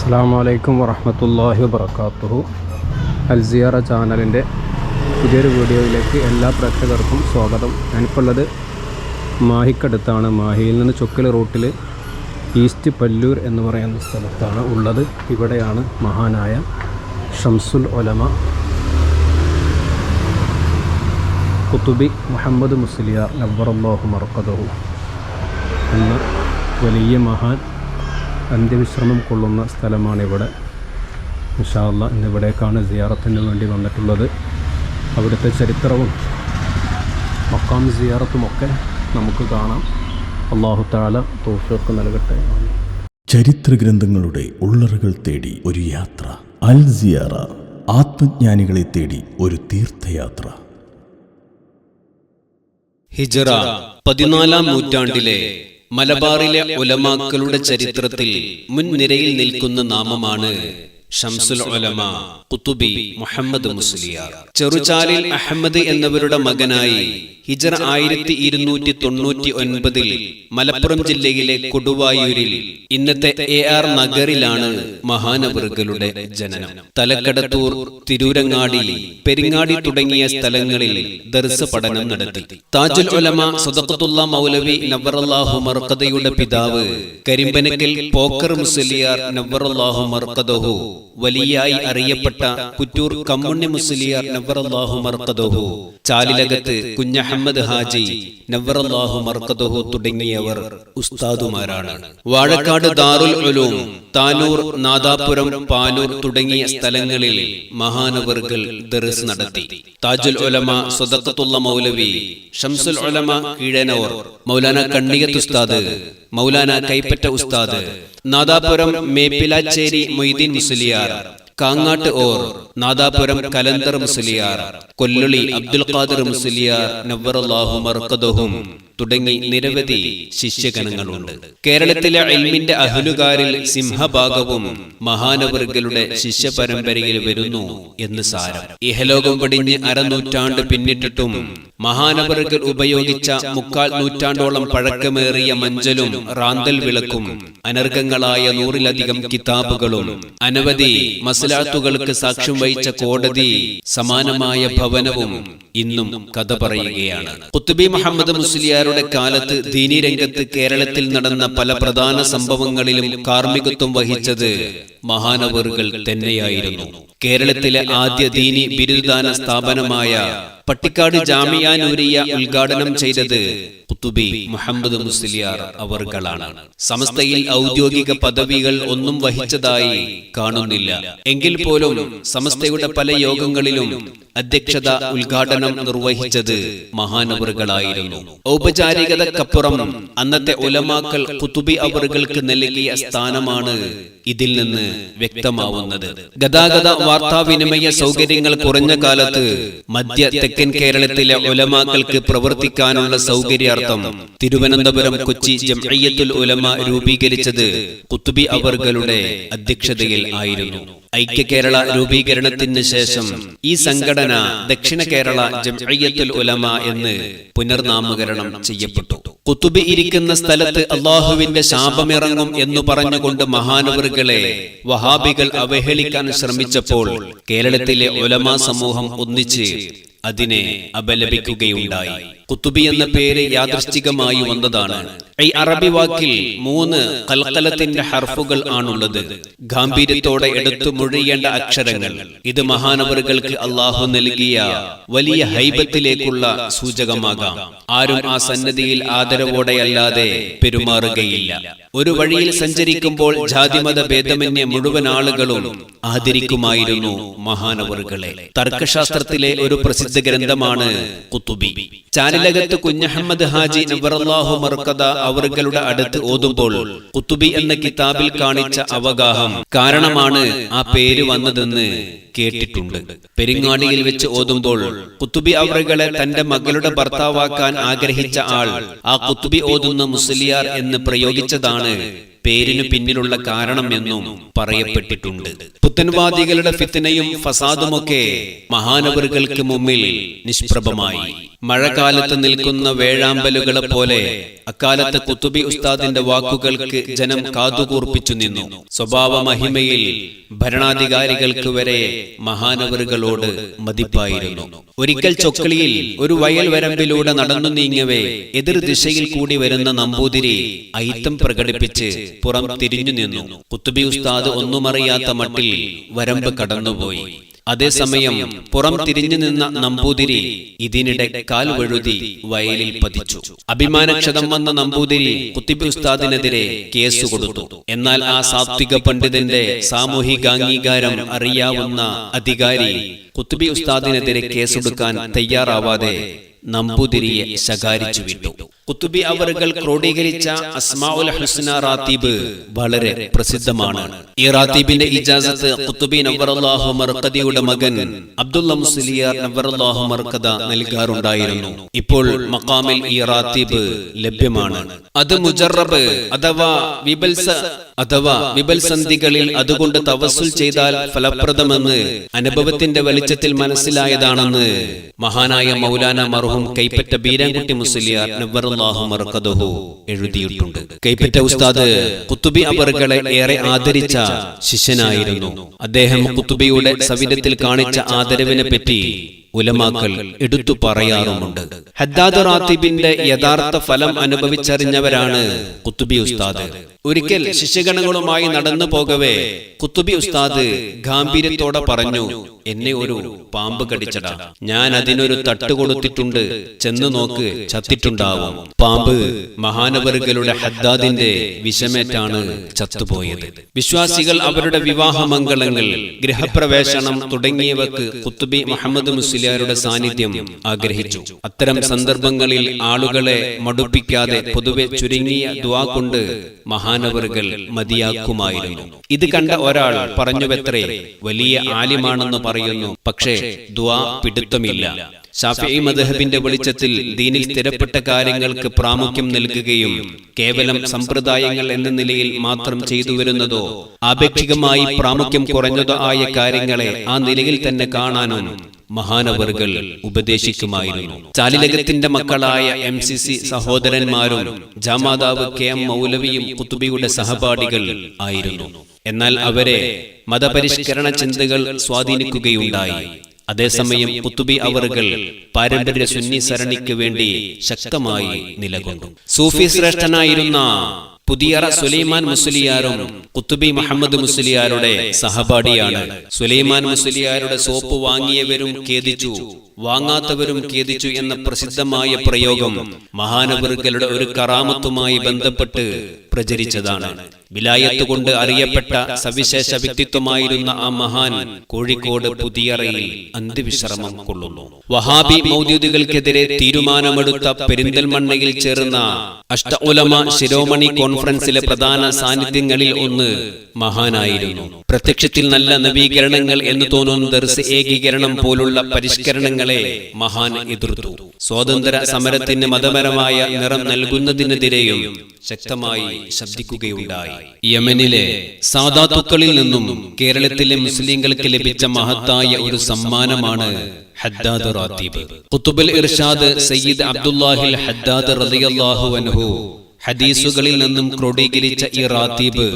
അസ്സാം വലൈക്കും വറഹമത്തല്ലാഹി വബർക്കാത്തുഹു അൽസിയറ ചാനലിന്റെ പുതിയൊരു വീഡിയോയിലേക്ക് എല്ലാ പ്രേക്ഷകർക്കും സ്വാഗതം. ഞാനിപ്പോൾ ഉള്ളത് മാഹിക്കടുത്താണ്. മാഹിയിൽ നിന്ന് ചൊക്കൽ റൂട്ടിൽ ഈസ്റ്റ് പല്ലൂർ എന്ന് പറയുന്ന സ്ഥലത്താണ് ഉള്ളത്. ഇവിടെയാണ് മഹാനായ ഷംസുൽ ഒലമ കുത്തുബി മുഹമ്മദ് മുസ്ലിയാർ നബ്ബറല്ലാഹു മർക്കദഹു. എന്ന വലിയ മഹാൻ അന്ത്യവിശ്രമം കൊള്ളുന്ന സ്ഥലമാണിവിടെ. ഇൻഷാല്ല ഇന്നിവിടേക്കാണ് സിയാറത്തിന് വേണ്ടി വന്നിട്ടുള്ളത്. അവിടുത്തെ ചരിത്രവും മക്കാം സിയാറത്തും ഒക്കെ നമുക്ക് കാണാം. അള്ളാഹു താല തോഫിയൊക്കെ നൽകട്ടെ. ചരിത്ര ഗ്രന്ഥങ്ങളുടെ ഉള്ളറുകൾ തേടി ഒരു യാത്ര. അൽ സിയാറ ആത്മജ്ഞാനികളെ തേടി ഒരു തീർത്ഥയാത്ര. ഹിജറ പതിനാലാം നൂറ്റാണ്ടിലെ മലബാറിലെ ഉലമാക്കളുടെ ചരിത്രത്തിൽ മുൻനിരയിൽ നിൽക്കുന്ന നാമമാണ് ഷംസുൽ ഉലമ കുത്തുബി മുഹമ്മദ് മുസ്ലിയാർ. ചെറുചാലിൽ അഹമ്മദ് എന്നവരുടെ മകനായി ഹിജറ ആയിരത്തി ഇരുന്നൂറ്റി തൊണ്ണൂറ്റി ഒൻപതിൽ മലപ്പുറം ജില്ലയിലെ കൊടുവായൂരിൽ ഇന്നത്തെ എ ആർ നഗറിലാണ് മഹാനവറുകളുടെ ജനനം. തലക്കടത്തൂർ തിരൂരങ്ങാടി പെരിങ്ങാടി തുടങ്ങിയ സ്ഥലങ്ങളിൽ ദർസ പഠനം നടത്തി. താജുൽ ഒലമ സുദത്തുള്ള മൗലവി നവറല്ലാഹു മർക്കതയുടെ പിതാവ് കരിമ്പനക്കൽ പോക്കർ മുസ്ലിയാർ നവറല്ലാഹു മർക്കതഹു വലിയായി അറിയപ്പെട്ട കുറ്റൂർ കമ്മുണ്ണി മുസ്ലിയാർ നവറല്ലാഹു മർക്കതഹു ചാലിലകത്ത് കുഞ്ഞഹമ്മദ് ഹാജി നവറല്ലാഹു മർക്കതുഹു തുടങ്ങിയവർ ഉസ്താദുമാരാണ്. വാഴക്കാട് ദാറുൽ ഉലൂം താനൂർ നാദാപുരം പാനൂർ തുടങ്ങിയ സ്ഥലങ്ങളിൽ മഹാനവറുകൾ ദർസ് നടത്തി. താജുൽ ഉലമ സ്വതക്കത്തുള്ള മൗലവി ഷംസുൽ ഉലമ കീഴനോർ മൗലാന കണ്ണിയത്ത് ഉസ്താദ് മൗലാന കൈപ്പറ്റ ഉസ്താദ് നാദാപുരം മേപ്പിലാച്ചേരി മൊയ്തീൻ മുസ്ലിയാർ കാങ്ങാട്ട് ഓർ നാദാപുരം കലന്തർ മുസ്ലിയാർ കൊല്ലുളി അബ്ദുൽ ഖാദർ മുസ്ലിയാർ നവറുല്ലാഹു മർക്കദഹും. തുടങ്ങി നിരവധി ശിഷ്യഗണങ്ങളുണ്ട്. കേരളത്തിലെ അൽമിന്റെ അഹലുകാരിൽ സിംഹഭാഗവും മഹാനവർഗലുടെ ശിഷ്യ പരമ്പരയിൽ വരുന്നു എന്ന് സാരം. ഇഹലോകം പടിഞ്ഞ് അരനൂറ്റാണ്ട് പിന്നിട്ടിട്ടും മഹാനവർഗൽ ഉപയോഗിച്ച മുക്കാൽ നൂറ്റാണ്ടോളം പഴക്കമേറിയ മഞ്ചലും റാന്തൽ വിളക്കും അനർഘങ്ങളായ നൂറിലധികം കിതാബുകളും അനവധി മസലാത്തുകൾക്ക് സാക്ഷ്യം വഹിച്ച കോടതി സമാനമായ ഭവനവും ഇന്നും കഥ പറയുകയാണ്. കുത്തുബി മുഹമ്മദ് മുസ്ലിയാരുടെ കാലത്ത് ദീനി രംഗത്ത് കേരളത്തിൽ നടന്ന പല പ്രധാന സംഭവങ്ങളിലും കാർമ്മികത്വം വഹിച്ചത് മഹാനവറുകൾ തന്നെയായിരുന്നു. കേരളത്തിലെ ആദ്യ ദീനി ബിരുദദാന സ്ഥാപനമായ പട്ടിക്കാട് ജാമിയാനൂരിയ ഉദ്ഘാടനം ചെയ്തത് കുത്തുബി മുഹമ്മദ് മുസ്ലിയാർ അവർകളാണ്. സമസ്തയിൽ ഔദ്യോഗിക പദവികൾ ഒന്നും വഹിച്ചതായി കാണുന്നില്ല. എങ്കിൽ പോലും സമസ്തയുടെ പല യോഗങ്ങളിലും അധ്യക്ഷത ഉദ്ഘാടനം നിർവഹിച്ചത് മഹാനവറുകളായിരുന്നു. ഔപചാരികതക്കപ്പുറം അന്നത്തെ ഉലമാക്കൾ കുത്തുബി അവറുകൾക്ക് നൽകിയ സ്ഥാനമാണ് ഇതിൽ നിന്ന് വ്യക്തമാവുന്നത്. ഗതാഗത വാർത്താവിനിമയ സൗകര്യങ്ങൾ കുറഞ്ഞ കാലത്ത് മധ്യ തെക്കൻ കേരളത്തിലെ ഉലമാക്കൾക്ക് പ്രവർത്തിക്കാനുള്ള സൗകര്യാർത്ഥം തിരുവനന്തപുരം കൊച്ചി ജംഅയ്യത്തുൽ ഉലമ രൂപീകരിച്ചത് കുത്തുബി അവറുകളുടെ അധ്യക്ഷതയിൽ ആയിരുന്നു. ഐക്യ കേരള രൂപീകരണത്തിന് ശേഷം ഈ സംഘടന ദക്ഷിണ കേരള ജംഅയ്യത്തുൽ ഉലമ എന്ന് പുനർനാമകരണം ചെയ്യപ്പെട്ടു. കുത്തുബി ഇരിക്കുന്ന സ്ഥലത്ത് അള്ളാഹുവിന്റെ ശാപമിറങ്ങും എന്ന് പറഞ്ഞുകൊണ്ട് മഹാനവറുകളെ വഹാബികൾ അവഹേളിക്കാൻ ശ്രമിച്ചപ്പോൾ കേരളത്തിലെ ഉലമാ സമൂഹം ഒന്നിച്ച് അതിനെ അപലപിക്കുകയുണ്ടായി. കുത്തുബി എന്ന പേര് യാദൃശ്ചികമായി വന്നതാണ്. ഈ അറബി വാക്കിൽ മൂന്ന് കൽക്കലത്തിന്റെ ഹർഫുകൾ ആണുള്ളത്. ഗാംഭീര്യത്തോടെ എടുത്തു മുഴിയേണ്ട അക്ഷരങ്ങൾ. ഇത് മഹാനവറുകൾക്ക് അള്ളാഹു നൽകിയ വലിയ ഹൈബത്തിലേക്കുള്ള സൂചകമാകാം. ആരും ആ സന്നദ്ധിയിൽ ആദരവോടെയല്ലാതെ പെരുമാറുകയില്ല. ഒരു വഴിയിൽ സഞ്ചരിക്കുമ്പോൾ ജാതിമത ഭേദമന്യ മുഴുവൻ ആളുകളും ആദരിക്കുമായിരുന്നു മഹാനവറുകളെ. തർക്കശാസ്ത്രത്തിലെ ഒരു പ്രസിദ്ധ ഗ്രന്ഥമാണ് കുത്തുബി ചാനലകത്ത് കുഞ്ഞഹമ്മദ് ഹാജി നബറല്ലാഹു മർക്കദ അവറുകളുടെ അടുത്ത് ഓതുമ്പോൾ കുത്തുബി എന്ന കിതാബിൽ കാണിച്ച അവഗാഹം കാരണമാണ് ആ പേര് വന്നതെന്ന് കേട്ടിട്ടുണ്ട്. പെരിങ്ങാടിയിൽ വെച്ച് ഓതുമ്പോൾ കുത്തുബി അവറുകളെ തന്റെ മകളുടെ ഭർത്താവാക്കാൻ ആഗ്രഹിച്ച ആൾ ആ കുത്തുബി ഓതുന്ന മുസ്ലിയാർ എന്ന് പ്രയോഗിച്ചതാണ് പേരിനു പിന്നിലുള്ള കാരണം എന്നും പറയപ്പെട്ടിട്ടുണ്ട്. പുത്തൻവാദികളുടെ ഫിത്തനയും ഫസാദുമൊക്കെ മഹാനവറുകൾക്ക് മുമ്പിൽ നിഷ്പ്രഭമായി. മഴക്കാലത്ത് നിൽക്കുന്ന വേഴാമ്പലുകളെ പോലെ അക്കാലത്ത് കുത്തുബി ഉസ്താദിന്റെ വാക്കുകൾക്ക് ജനം കാതുകൂർപ്പിച്ചു നിന്നു. സ്വഭാവ മഹിമയിൽ ഭരണാധികാരികൾക്ക് വരെ മഹാനവറുകളോട് മതിപ്പായിരുന്നു. ഒരിക്കൽ ചൊക്കളിയിൽ ഒരു വയൽ വരമ്പിലൂടെ നടന്നു നീങ്ങവേ എതിർ ദിശയിൽ കൂടി വരുന്ന നമ്പൂതിരി ഐത്തം പ്രകടിപ്പിച്ച് പുറം തിരിഞ്ഞു നിന്നു. കുത്തുബി ഉസ്താദ് ഒന്നുമറിയാത്ത മട്ടിൽ വരമ്പ് കടന്നുപോയി. അതേസമയം പുറം തിരിഞ്ഞു നിന്ന നമ്പൂതിരി ഇതിനിടെ കാൽ വഴുതി വയലിൽ പതിച്ചു. അഭിമാനക്ഷതം വന്ന നമ്പൂതിരി കുത്തിബി ഉസ്താദിനെതിരെ കേസ് കൊടുത്തു. എന്നാൽ ആ സാത്വിക പണ്ഡിതന്റെ സാമൂഹികാംഗീകാരം അറിയാവുന്ന അധികാരി കുത്തുബി ഉസ്താദിനെതിരെ കേസെടുക്കാൻ തയ്യാറാവാതെ നമ്പൂതിരിയെ ശകാരിച്ചു വിട്ടു. കുത്തുബി അവറുകൾ ക്രോഡീകരിച്ച അസ്മാഉൽ ഹുസ്ന റാത്തീബ് വളരെ പ്രസിദ്ധമാണ്. ഈ റാത്തീബിന്റെ ഇജാസത്ത് കുത്തുബി നവറുല്ലാഹു മർക്കദിയുടെ മകൻ അബ്ദുള്ള മുസ്ലിയാർ നവറുല്ലാഹു മർക്കദ നൽകാറുണ്ടായിരുന്നു. ഇപ്പോൾ മക്കാമിൽ ഈ റാത്തീബ് ലഭ്യമാണ്. അത് മുജറബ് അഥവാ വിബൽസ അഥവാ വിപൽസന്ധികളിൽ അതുകൊണ്ട് തവസുൽ ചെയ്താൽ ഫലപ്രദമെന്ന് അനുഭവത്തിന്റെ വെളിച്ചത്തിൽ മനസ്സിലായതാണെന്ന് മഹാനായ മൗലാന മർഹൂം കൈപ്പറ്റ ബീരാൻകുട്ടി മുസ്ലിയാർ നവറല്ലാഹു എഴുതിയിട്ടുണ്ട്. കൈപ്പറ്റ ഉസ്താദ് കുത്തുബി അബറുകളെ ഏറെ ആദരിച്ച ശിഷ്യനായിരുന്നു. അദ്ദേഹം കുത്തുബിയുടെ സവിധത്തിൽ കാണിച്ച ആദരവിനെ പറ്റി ഉലമാക്കൾ എടുത്തു പറയാറുമുണ്ട്. ഹദ്ദാദ് റാത്തിബിന്റെ യഥാർത്ഥ ഫലം അനുഭവിച്ചറിഞ്ഞവരാണ് കുത്തുബി ഉസ്താദ്. ഒരിക്കൽ ശിഷ്യഗണങ്ങളുമായി നടന്നു പോകവേ കുത്തുബി ഉസ്താദ് ഗാംഭീര്യത്തോടെ പറഞ്ഞു എന്നെ ഒരു പാമ്പ് കടിച്ചടാ. ഞാൻ അതിനൊരു തട്ട് കൊടുത്തിട്ടുണ്ട്. ചെന്ന് നോക്ക് ചത്തിട്ടുണ്ടാവും. പാമ്പ് മഹാനവറുകളുടെ ഹദ്ദാദിന്റെ വിഷമേറ്റാണ് ചത്തുപോയത്. വിശ്വാസികൾ അവരുടെ വിവാഹമംഗളങ്ങൾ ഗൃഹപ്രവേശനം തുടങ്ങിയവക്ക് കുത്തുബി മുഹമ്മദ് മുസ്ലിയാരുടെ സാന്നിധ്യം ആഗ്രഹിച്ചു. അത്തരം സന്ദർഭങ്ങളിൽ ആളുകളെ മടുപ്പിക്കാതെ പൊതുവെ ചുരുങ്ങിയ ദ്വാ കൊണ്ട് മഹാനവറുകൾ മതിയാക്കുമായിരുന്നു. ഇത് കണ്ട ഒരാൾ പറഞ്ഞുവെത്രേ വലിയ ആലിമാണെന്ന് പറയുന്നു. പക്ഷേ ദ്വാ പിടുത്തമില്ല. ഷാഫി മദഹബിന്റെ വെളിച്ചത്തിൽ ദീനിൽ സ്ഥിരപ്പെട്ട കാര്യങ്ങൾക്ക് പ്രാമുഖ്യം നൽകുകയും കേവലം സമ്പ്രദായങ്ങൾ എന്ന നിലയിൽ മാത്രം ചെയ്തു വരുന്നതോ ആപേക്ഷികമായി പ്രാമുഖ്യം കുറഞ്ഞതോ ആയ കാര്യങ്ങളെ ആ നിലയിൽ തന്നെ കാണാനും മഹാനവറുകൾ ഉപദേശിക്കുമായിരുന്നു. ചാലിലകത്തിന്റെ മക്കളായ എം സി സി സഹോദരന്മാരും ജാമാതാവ് കെ എം മൗലവിയും കുത്തുബിയുടെ സഹപാഠികൾ ആയിരുന്നു. എന്നാൽ അവരെ മതപരിഷ്കരണ ചിന്തകൾ സ്വാധീനിക്കുകയുണ്ടായി. അതേസമയം കുത്തുബി അവറുകൾ പാരമ്പര്യ സുന്നി സരണിക്ക് വേണ്ടി ശക്തമായി നിലകൊണ്ടു. സൂഫി ശ്രേഷ്ഠനായിരുന്ന പുതിയറ സുലൈമാൻ മുസ്ലിയാരും കുത്തുബി മുഹമ്മദ് മുസ്ലിയാരുടെ സഹപാഠിയാണ്. സുലൈമാൻ മുസ്ലിയാരുടെ സോപ്പ് വാങ്ങിയവരും ഖേദിച്ചു. വാങ്ങാത്തവരും ഖേദിച്ചു എന്ന പ്രസിദ്ധമായ പ്രയോഗം മഹാനവറുകളുടെ ഒരു കറാമത്തുമായി ബന്ധപ്പെട്ട് പ്രചരിച്ചതാണ്. വിലായത്ത് കൊണ്ട് അറിയപ്പെട്ട സവിശേഷ വ്യക്തിത്വമായിരുന്ന ആ മഹാൻ കോഴിക്കോട് പുതിയറയിൽ അന്ത്യവിശ്രമം കൊള്ളുന്നു. വഹാബി മൗദ്യൂദികൾക്കെതിരെ തീരുമാനമെടുത്ത പെരിന്തൽമണ്ണയിൽ ചേർന്ന അഷ്ടഉലമ ശിരോമണി കോൺഫറൻസിലെ പ്രധാന സാന്നിധ്യങ്ങളിൽ ഒന്ന് മഹാനായിരുന്നു. പ്രത്യക്ഷത്തിൽ നല്ല നവീകരണങ്ങൾ എന്ന് തോന്നുന്ന ദർശ ഏകീകരണം പോലുള്ള പരിഷ്കരണങ്ങളെ മഹാൻ എതിർത്തു. സ്വാതന്ത്ര്യ സമരത്തിന് മതപരമായ നിറം നൽകുന്നതിനെതിരെയും ശക്തമായി ശബ്ദിക്കുകയുണ്ടായി. യമനിലെ സാധാത്തുക്കളിൽ നിന്നും കേരളത്തിലെ മുസ്ലിങ്ങൾക്ക് ലഭിച്ച മഹത്തായ ഒരു സമ്മാനമാണ് ഹദ്ദാദ് ഇർഷാദ് സയ്യിദ് അബ്ദുല്ലാഹിൽ ഹദ്ദാദ് റളിയല്ലാഹു അൻഹു ഹദീസുകളിൽ നിന്നും ക്രോഡീകരിച്ച ഈ റാത്തീബ്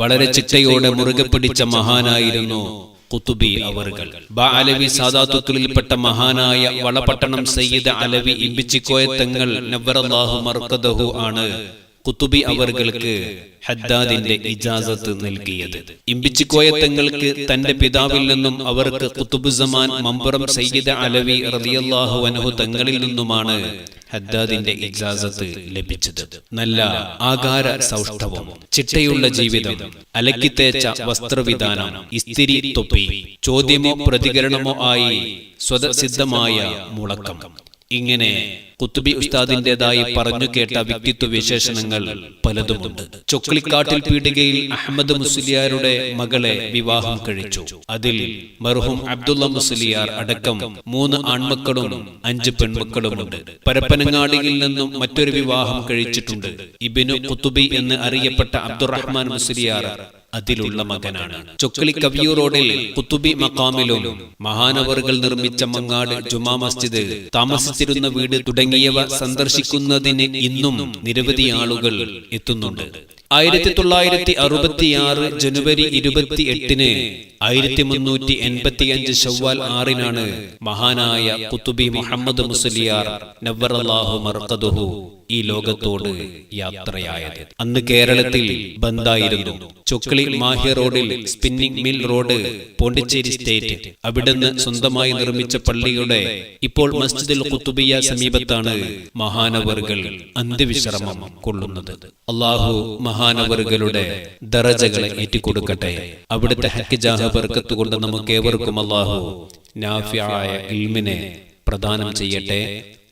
വളരെ ചിട്ടയോടെ മുറുകെ പിടിച്ച മഹാനായിരുന്നു കുത്തുബി അവറുകൾ. ബാ അലവി സാദാത്തുക്കളിൽപ്പെട്ട മഹാനായ വളപട്ടണം സയ്യിദ് അലവി ഇമ്പിച്ചിക്കോയ തങ്ങൾ നവറല്ലാഹു മർക്കദഹു ആണ്. കുത്തുബി അവർക്ക് ഹദ്ദാദിന്റെ ഇജാസത്ത് നൽകിയത്. ഇമ്പിച്ചിക്കോയത്തങ്ങൾക്ക് തന്റെ പിതാവിൽ നിന്നും അവർക്ക് കുത്തുബുസമാൻ മമ്പുറം സയ്യിദ് അലവി റളിയല്ലാഹു അൻഹു തങ്ങളിൽ നിന്നുമാണ് ഹദ്ദാദിന്റെ ഇജാസത്ത് ലഭിച്ചത്. നല്ല ആകാര സൗഷ്ഠവം ചിട്ടയുള്ള ജീവിതം അലക്കിത്തേച്ച വസ്ത്രവിധാനം ഇസ്തിരി തൊപ്പി ചോദ്യമോ പ്രതികരണമോ ആയി സ്വതസിദ്ധമായ മുളക്കം. ഇങ്ങനെ കുത്തുബി ഉസ്താദിന്റേതായി പറഞ്ഞു കേട്ട വ്യക്തിത്വ വിശേഷണങ്ങൾ പലതുമുണ്ട്. ചൊക്ലിക്കാട്ടിൽ പീടികയിൽ അഹമ്മദ് മുസ്ലിയാരുടെ മകളെ വിവാഹം കഴിച്ചു. അതിൽ മർഹൂം അബ്ദുള്ള മുസ്ലിയാർ അടക്കം മൂന്ന് ആൺമക്കളും അഞ്ച് പെൺമക്കളുമുണ്ട്. പരപ്പനങ്ങാടിയിൽ നിന്നും മറ്റൊരു വിവാഹം കഴിച്ചിട്ടുണ്ട്. ഇബിനു കുത്തുബി എന്ന് അറിയപ്പെട്ട അബ്ദുറഹ്മാൻ മുസ്ലിയാർ. അതിലുള്ള മകനാണ്. ചൊക്കളി കവിയൂർ റോഡിൽ കുത്തുബി മക്കാമിലും മഹാനവറുകൾ നിർമ്മിച്ച മങ്ങാട് ജുമാ മസ്ജിദ് താമസിച്ചിരുന്ന വീട് തുടങ്ങിയവ സന്ദർശിക്കുന്നതിന് ഇന്നും നിരവധി ആളുകൾ എത്തുന്നുണ്ട്. ആയിരത്തി തൊള്ളായിരത്തി അറുപത്തിയാറ് ജനുവരി ഇരുപത്തി എട്ടിന് ആയിരത്തി മുന്നൂറ്റി എൺപത്തി അഞ്ച് ഷവ്വാൽ ആറിനാണ് മഹാനായ കുത്തുബി മുഹമ്മദ് മുസ്ലിയാർ നവറല്ലാഹു മർക്കദുഹു ഈ ലോകത്തോട് യാത്രയായത്. അന്ന് കേരളത്തിൽ ബന്ദായിരുന്നു. ചുക്ലി മാഹ്യ റോഡിൽ spinning mill road Pondicherry state. അവിടുന്ന് സ്വന്തമായി നിർമ്മിച്ച പള്ളിയുടെ ഇപ്പോൾ മസ്ജിദിൽ കുത്തുബിയ സമീപത്താണ് മഹാനവറുകൾ അന്ത്യവിശ്രമം കൊള്ളുന്നത്. അള്ളാഹു മഹാനവറുകളുടെ ദറജകളെ ഏറ്റിക്കൊടുക്കട്ടെ. അവിടുത്തെ ഹക്കിജാഹ ബർക്കത്ത് കൊണ്ട് നമുക്ക് ഏവർക്കും അള്ളാഹു നാഫിയായ ഇൽമിനെ പ്രദാനം ചെയ്യട്ടെ.